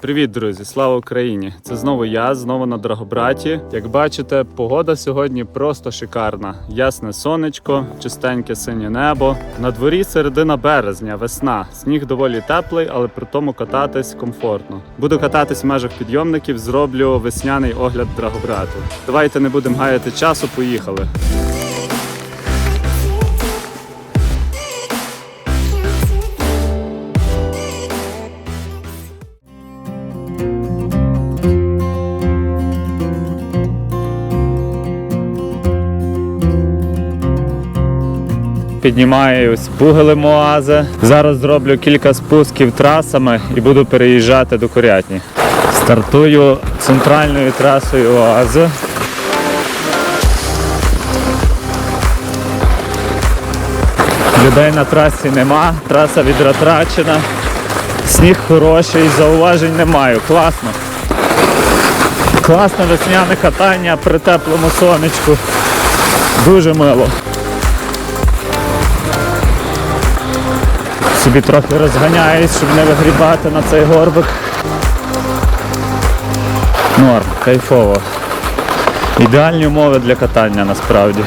Привіт, друзі! Слава Україні! Це знову я, знову на Драгобраті. Як бачите, погода сьогодні просто шикарна. Ясне сонечко, чистеньке синє небо. На дворі середина березня, весна. Сніг доволі теплий, але при тому кататись комфортно. Буду кататись в межах підйомників, зроблю весняний огляд Драгобрату. Давайте не будемо гаяти часу, поїхали. Піднімаюсь бугели Моази. Зараз зроблю кілька спусків трасами і буду переїжджати до Курятні. Стартую центральною трасою Оази. Людей на трасі нема, траса відратрачена. Сніг хороший, зауважень не маю. Класно. Класне весняне катання при теплому сонечку. Дуже мило. Собі трохи розганяюсь, щоб не вигрібати на цей горбик. Норм, кайфово. Ідеальні умови для катання насправді.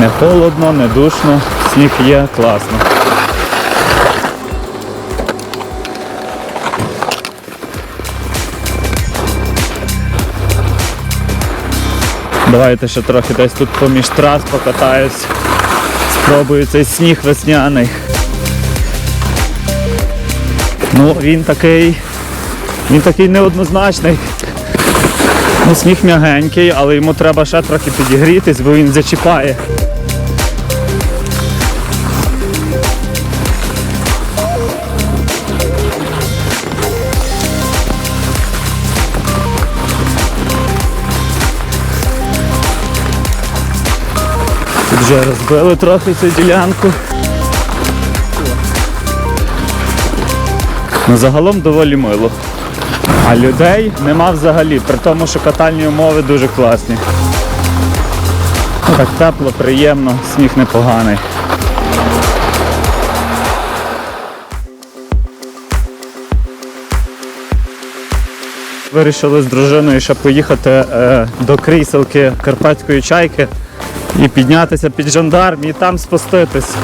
Не холодно, не душно, сніг є, класно. Давайте ще трохи десь тут поміж трас покатаюсь. Спробую цей сніг весняний. Ну, він такий. Він такий неоднозначний. Ну, сніг м'ягенький, але йому треба ще трохи підігрітись, бо він зачіпає. Тут вже розбили трохи цю ділянку. Ну, загалом доволі мило. А людей нема взагалі, при тому, що катальні умови дуже класні. Так тепло, приємно, сніг непоганий. Вирішили з дружиною ще поїхати е, до кріселки Карпатської чайки і піднятися під жандарм і там спуститись.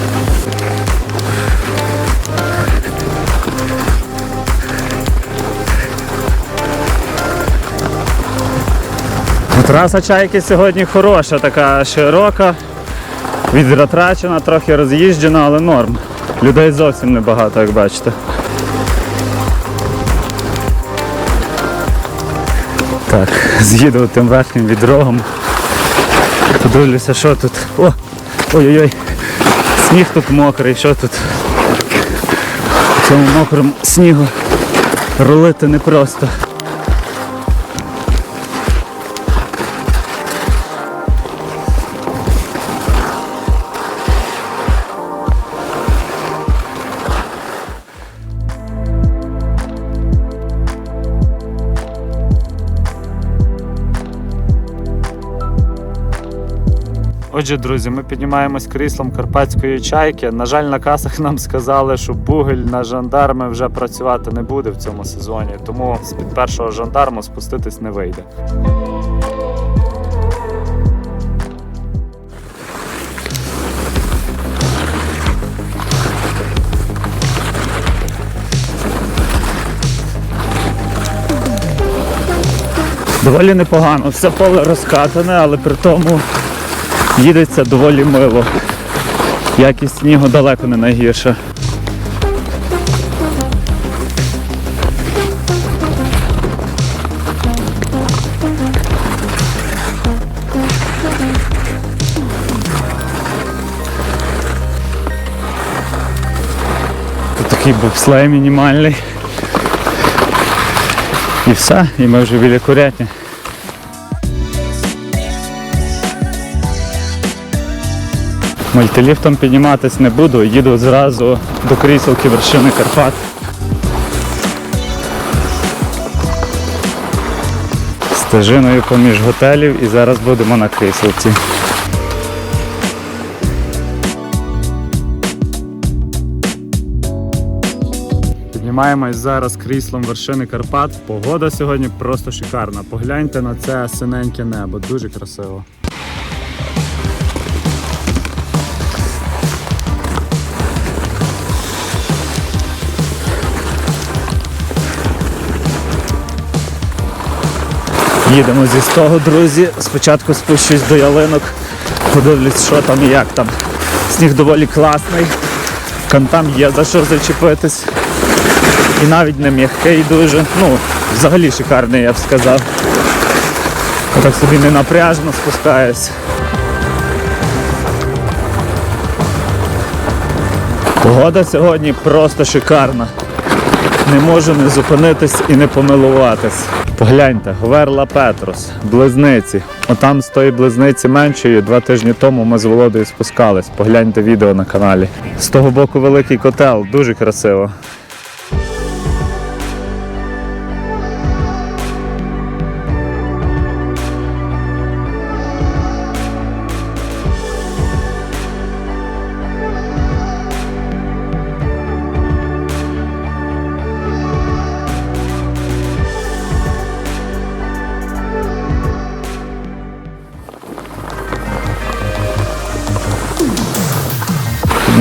Траса чайки сьогодні хороша, така широка, відратрачена, трохи роз'їжджена, але норм. Людей зовсім небагато, як бачите. Так, з'їду тим верхнім відрогом. Подивлюся, що тут. О! Ой-ой-ой! Сніг тут мокрий, що тут? У цьому мокрому снігу рулити непросто. Отже, друзі, ми піднімаємось кріслом карпатської чайки. На жаль, на касах нам сказали, що бугель на жандарми вже працювати не буде в цьому сезоні, тому з-під першого жандарму спуститись не вийде. Доволі непогано, все поле розкатане, але при тому їдеться доволі мило. Якість снігу далеко не найгірша. Тут такий бобслей мінімальний. І все, і ми вже біля курятні. Мультиліфтом підніматись не буду, їду зразу до кріселки вершини Карпат. Стежиною поміж готелів і зараз будемо на кріселці. Тримаємось зараз кріслом вершини Карпат. Погода сьогодні просто шикарна. Погляньте на це синеньке небо, дуже красиво. Їдемо зі стого, друзі. Спочатку спущусь до ялинок, подивлюсь, що там і як там. Сніг доволі класний. Кантам є за що зачепитись. І навіть не м'який дуже. Ну, взагалі шикарний, я б сказав. Так собі не напряжно спускаюсь. Погода сьогодні просто шикарна. Не можу не зупинитись і не помилуватись. Погляньте, Говерла Петрос, близниці. Отам з тої близниці меншої два тижні тому ми з Володою спускались. Погляньте відео на каналі. З того боку великий котел, дуже красиво.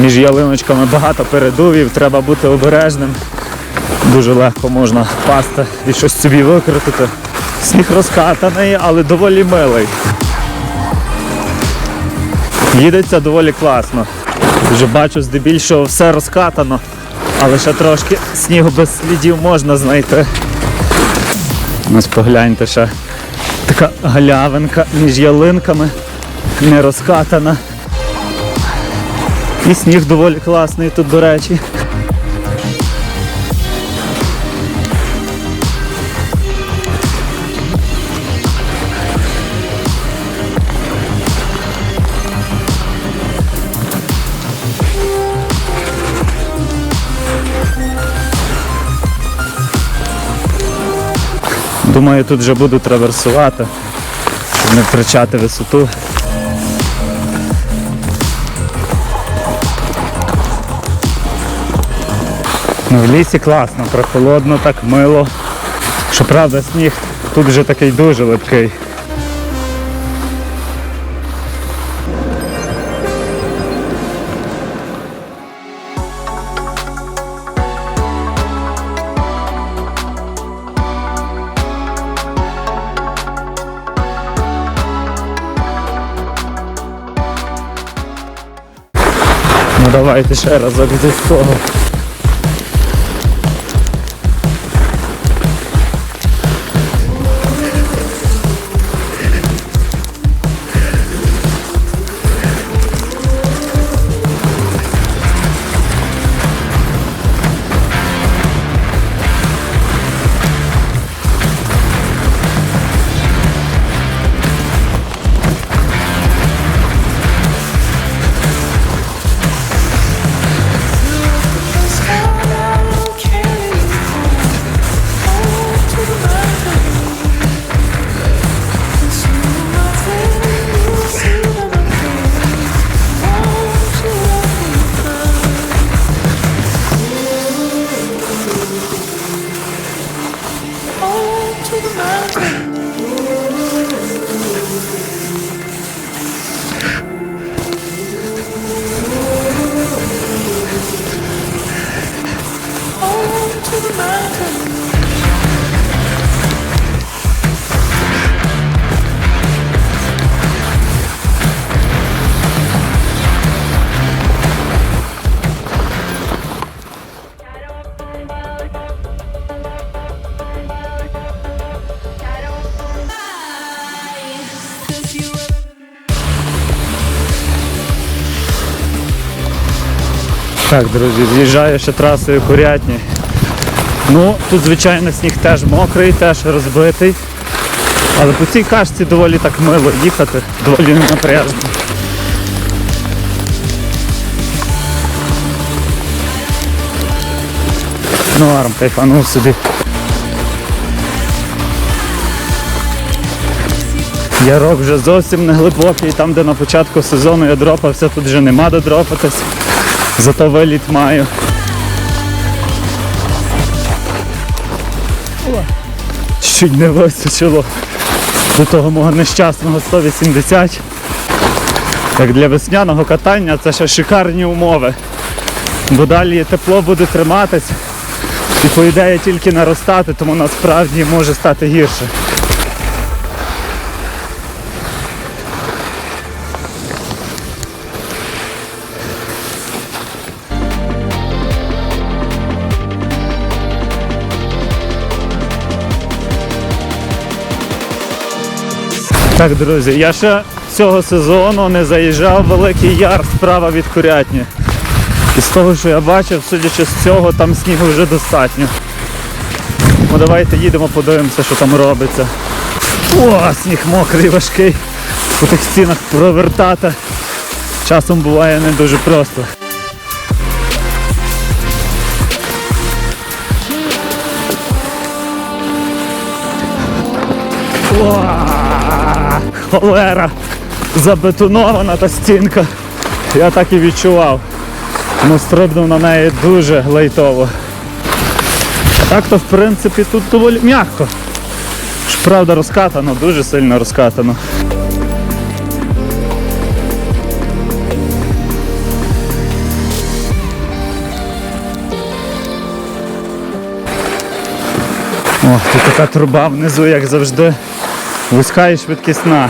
Між ялиночками багато передувів, треба бути обережним. Дуже легко можна впасти і щось собі викрутити. Сніг розкатаний, але доволі милий. Їдеться доволі класно. Вже бачу, здебільшого все розкатано, але ще трошки снігу без слідів можна знайти. Ось погляньте ще така галявинка між ялинками, не розкатана. І сніг доволі класний тут, до речі. Думаю, тут вже буду траверсувати, щоб не втрачати висоту. Ну, в лісі класно, прохолодно, так мило. Щоправда, сніг тут вже такий дуже липкий. Ну давайте ще разок зі того. Так, друзі, з'їжджаю ще трасою Курятні. Ну, тут, звичайно, сніг теж мокрий, теж розбитий. Але по цій кашці доволі так мило їхати, доволі напряжно. Ну, арм, кайфанув собі. Ярок вже зовсім не глибокий, там, де на початку сезону я дропався, тут вже нема де дропатись. Зато виліт маю. Чуть не вистачило до того мого нещасного 180. Так для весняного катання це ще шикарні умови. Бо далі тепло буде триматись і по ідеї тільки наростати, тому насправді може стати гірше. Так, друзі, я ще цього сезону не заїжджав в Великий Яр справа від Курятні. І з того, що я бачив, судячи з цього, там снігу вже достатньо. Ну давайте їдемо, подивимося, що там робиться. О, сніг мокрий, важкий. У тих стінах провертати. Часом буває не дуже просто. Уа! Холера! Забетонована та стінка. Я так і відчував. Тому стрибнув на неї дуже лайтово. Так то в принципі тут доволі м'яко. Правда розкатано, дуже сильно розкатано. О, тут така труба внизу, як завжди, вузька і швидкісна.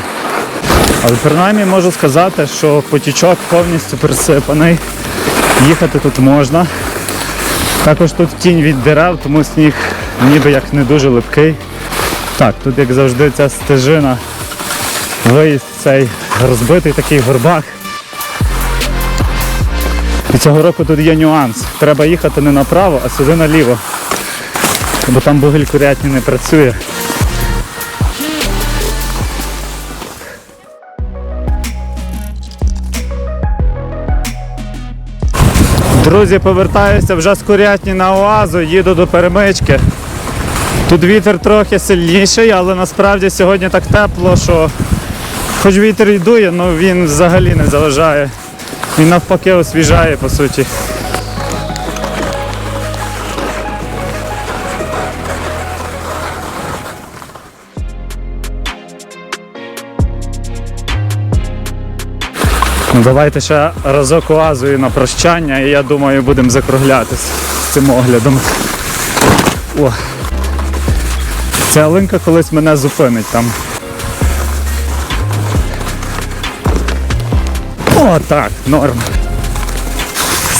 Але принаймні можу сказати, що потічок повністю присипаний. Їхати тут можна. Також тут тінь від дерев, тому сніг ніби як не дуже липкий. Так, тут як завжди ця стежина, виїзд цей розбитий такий горбак. І цього року тут є нюанс. Треба їхати не направо, а сюди наліво. Бо там бугель курятні не працює. Друзі, повертаюся вже з курятні на оазу, їду до перемички. Тут вітер трохи сильніший, але насправді сьогодні так тепло, що хоч вітер і дує, але він взагалі не заважає. Він навпаки освіжає по суті. Ну, давайте ще разок оазою на прощання, і я думаю, будемо закруглятись з цим оглядом. О. Ця линка колись мене зупинить там. О, так, норм.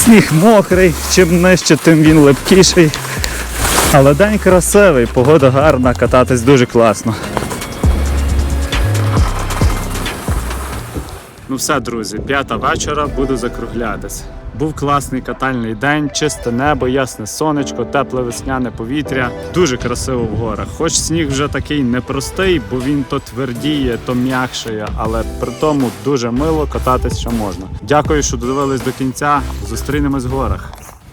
Сніг мокрий, чим нижче, тим він липкіший. Але день красивий, погода гарна, кататись дуже класно. Ну все, друзі, п'ята вечора, буду закруглятись. Був класний катальний день, чисте небо, ясне сонечко, тепле весняне повітря. Дуже красиво в горах. Хоч сніг вже такий непростий, бо він то твердіє, то м'якшає, але при тому дуже мило кататись ще можна. Дякую, що додивились до кінця. Зустрінемось в горах.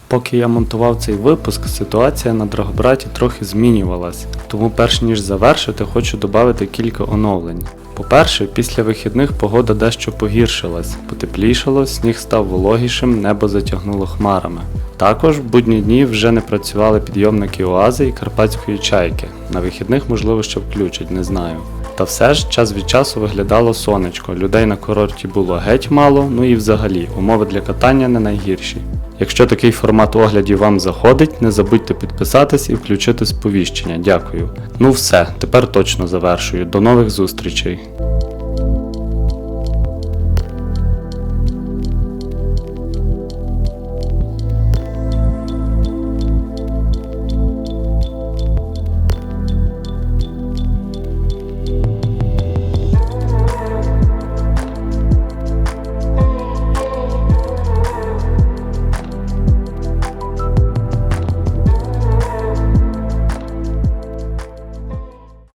Поки я монтував цей випуск, ситуація на Драгобраті трохи змінювалась. Тому, перш ніж завершити, хочу додати кілька оновлень. По-перше, після вихідних погода дещо погіршилась, потеплішало, сніг став вологішим, небо затягнуло хмарами. Також в будні дні вже не працювали підйомники Оази і Карпатської чайки. На вихідних, можливо, ще включать, не знаю. Та все ж час від часу виглядало сонечко, людей на курорті було геть мало, ну і взагалі умови для катання не найгірші. Якщо такий формат оглядів вам заходить, не забудьте підписатись і включити сповіщення. Дякую. Ну все, тепер точно завершую. До нових зустрічей.